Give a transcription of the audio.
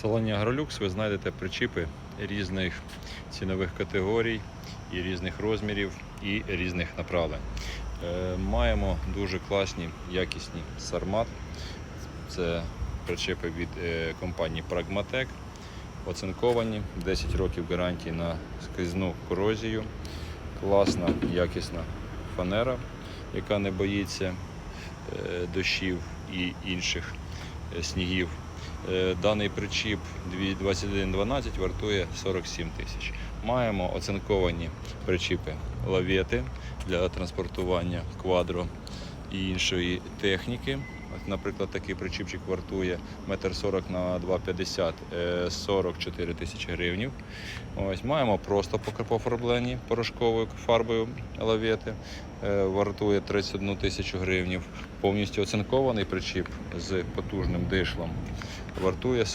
Салоні Агролюкс ви знайдете причіпи різних цінових категорій і різних розмірів і різних направлень. Е, Маємо дуже класні, якісні сармат. Це причепи від е, компанії Pragmatec. Оцинковані, 10 років гарантії на скрізну корозію. Класна, якісна фанера, яка не боїться е, дощів і інших снігів. Е, Даний причіп 2112 вартує 47 тисяч. Маємо оцинковані причіпи лавети для транспортування квадро і іншої техніки. Наприклад, такий причіпчик вартує 1,40 м на 2,50 е, 44 тисячі гривень. Ось маємо просто пофарблені порошковою фарбою лавети. Е, Вартує 31 тисячу гривень. Повністю оцинкований причіп з потужним дишлом вартує